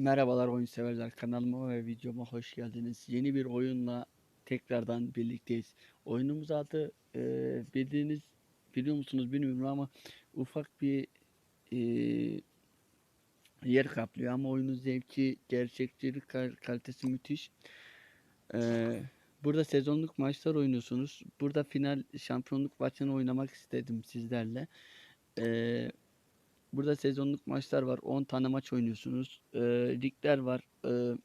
Merhabalar oyun severler kanalıma ve videoma hoş geldiniz. Yeni bir oyunla tekrardan birlikteyiz. Oyunumuz adı e, bildiğiniz biliyor musunuz bilmiyorum ama ufak bir e, yer kaplıyor ama oyunun zevki, gerçekçilik kal- kalitesi müthiş. E, burada sezonluk maçlar oynuyorsunuz. Burada final şampiyonluk maçını oynamak istedim sizlerle. E, Burada sezonluk maçlar var. 10 tane maç oynuyorsunuz. Ee, ligler var. Ee,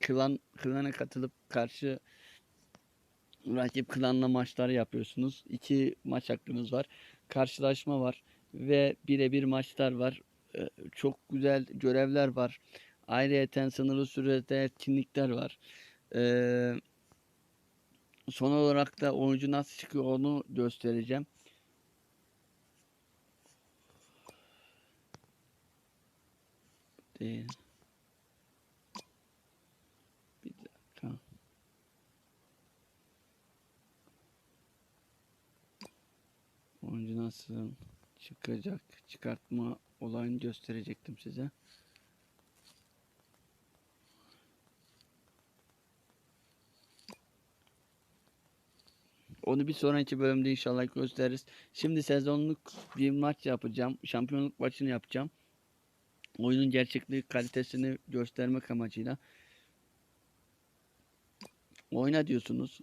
klan klana katılıp karşı rakip klanla maçlar yapıyorsunuz. İki maç hakkınız var. Karşılaşma var ve birebir maçlar var. Ee, çok güzel görevler var. Ayrıyeten sınırlı sürede etkinlikler var. Ee, son olarak da oyuncu nasıl çıkıyor onu göstereceğim. Değil. Bir dakika. Oyuncu nasıl çıkacak çıkartma olayını gösterecektim size. Onu bir sonraki bölümde inşallah gösteririz. Şimdi sezonluk bir maç yapacağım. Şampiyonluk maçını yapacağım oyunun gerçekliği kalitesini göstermek amacıyla oyna diyorsunuz.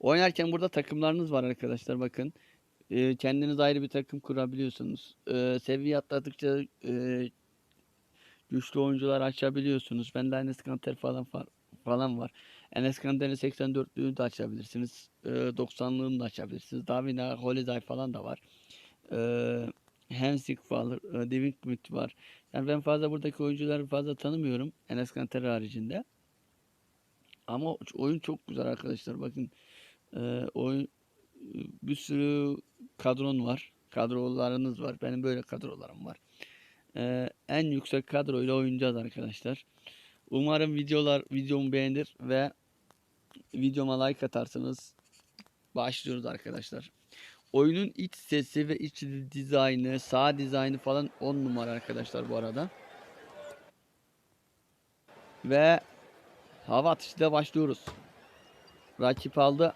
Oynarken burada takımlarınız var arkadaşlar bakın. Ee, kendiniz ayrı bir takım kurabiliyorsunuz. Ee, seviye atladıkça e, güçlü oyuncular açabiliyorsunuz. Bende Enes Kanter falan fa- falan var. Enes Kanter'in 84'lüğünü de açabilirsiniz. Ee, 90'lığını da açabilirsiniz. Davina, Holiday falan da var. Ee, Hensik var, e, Devin Smith var. Yani ben fazla buradaki oyuncuları fazla tanımıyorum. Enes Kanter haricinde. Ama oyun çok güzel arkadaşlar. Bakın e, oyun bir sürü kadron var. Kadrolarınız var. Benim böyle kadrolarım var. E, en yüksek kadroyla oynayacağız arkadaşlar. Umarım videolar videomu beğenir ve videoma like atarsınız. Başlıyoruz arkadaşlar. Oyunun iç sesi ve iç dizaynı, sağ dizaynı falan 10 numara arkadaşlar bu arada. Ve hava atışıyla başlıyoruz. Rakip aldı.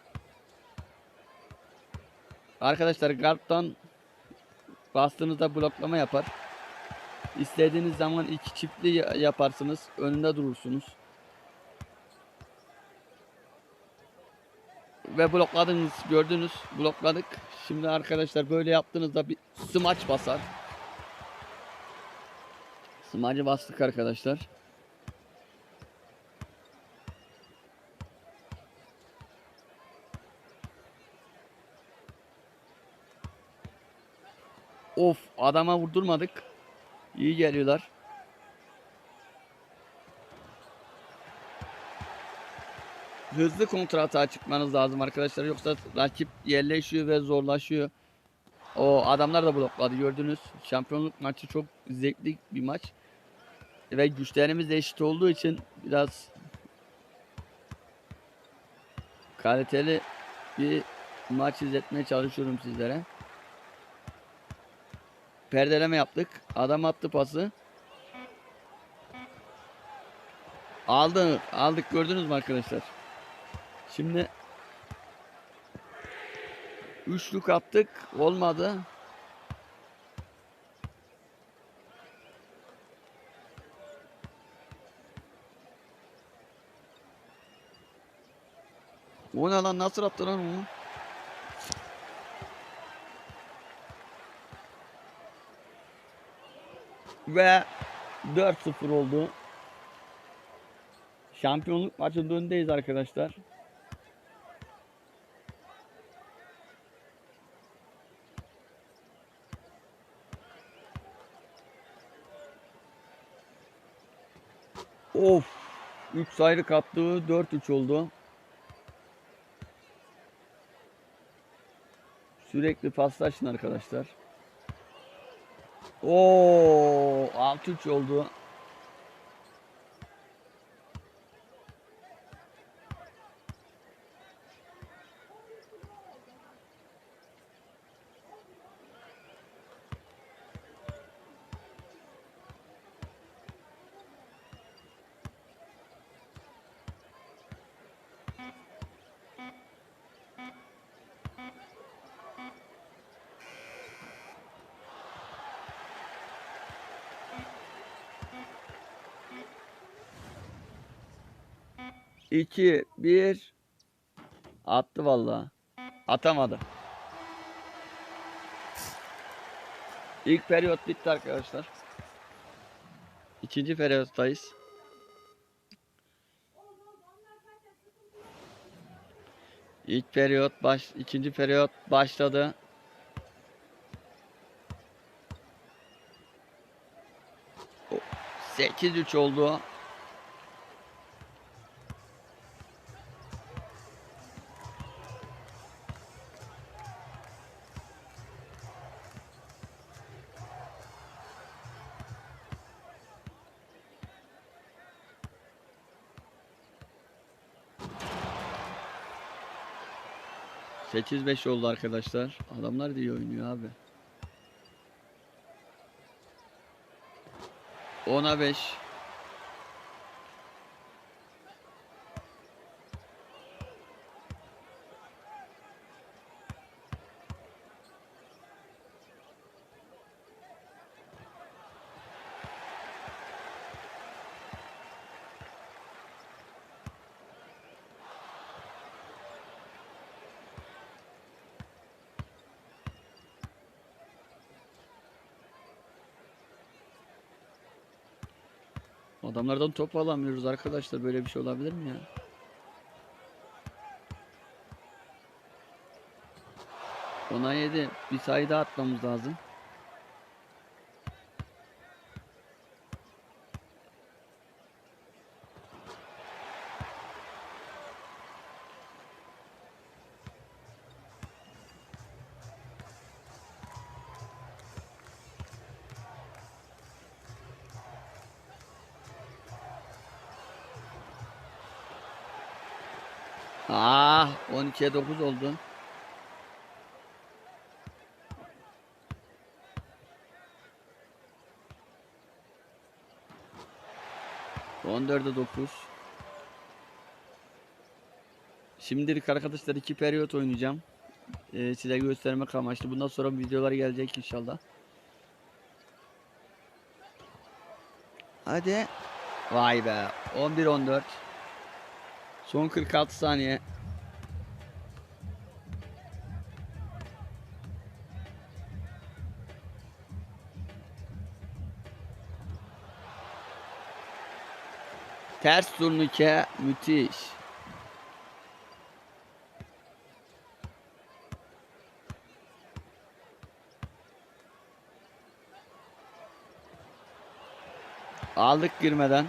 Arkadaşlar guard'dan bastığınızda bloklama yapar. İstediğiniz zaman iki çiftli yaparsınız. Önünde durursunuz. Ve blokladınız. Gördünüz. Blokladık. Şimdi arkadaşlar böyle yaptığınızda bir smaç basar. Smacı bastık arkadaşlar. Of adama vurdurmadık. İyi geliyorlar. Hızlı kontrata çıkmanız lazım arkadaşlar. Yoksa rakip yerleşiyor ve zorlaşıyor. O adamlar da blokladı gördünüz. Şampiyonluk maçı çok zevkli bir maç. Ve güçlerimiz eşit olduğu için biraz kaliteli bir maç izletmeye çalışıyorum sizlere. Perdeleme yaptık. Adam attı pası. Aldı, aldık gördünüz mü arkadaşlar? Şimdi üçlük attık. Olmadı. O ne lan nasıl attı lan onu? Ve 4-0 oldu. Şampiyonluk maçının önündeyiz arkadaşlar. Of. 3 sayı kattı. 4-3 oldu. Sürekli paslaşın arkadaşlar. Oo, 6-3 oldu. 2 1 Attı vallahi. Atamadı. İlk periyot bitti arkadaşlar. İkinci periyottayız. İlk periyot baş ikinci periyot başladı. O- 8-3 oldu. Sekiz beş oldu arkadaşlar. Adamlar da oynuyor abi. 10'a 5. Adamlardan top alamıyoruz arkadaşlar. Böyle bir şey olabilir mi ya? Ona 7. Bir sayı daha atmamız lazım. Ah 12'ye 9 oldu. On dörde dokuz. Şimdilik arkadaşlar iki periyot oynayacağım. Ee, size göstermek amaçlı. Bundan sonra videolar gelecek inşallah. Hadi. Vay be. 11-14. Son 46 saniye. Ters turnike müthiş. Aldık girmeden.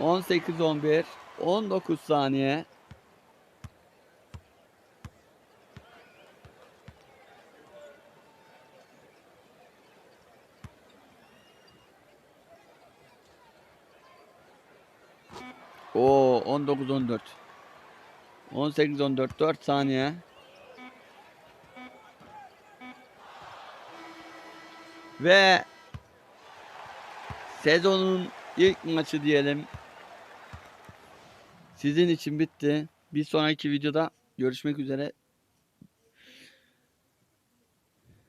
On sekiz on bir. On dokuz saniye. Oo 19 14. 18 14 4 saniye. Ve sezonun ilk maçı diyelim. Sizin için bitti. Bir sonraki videoda görüşmek üzere.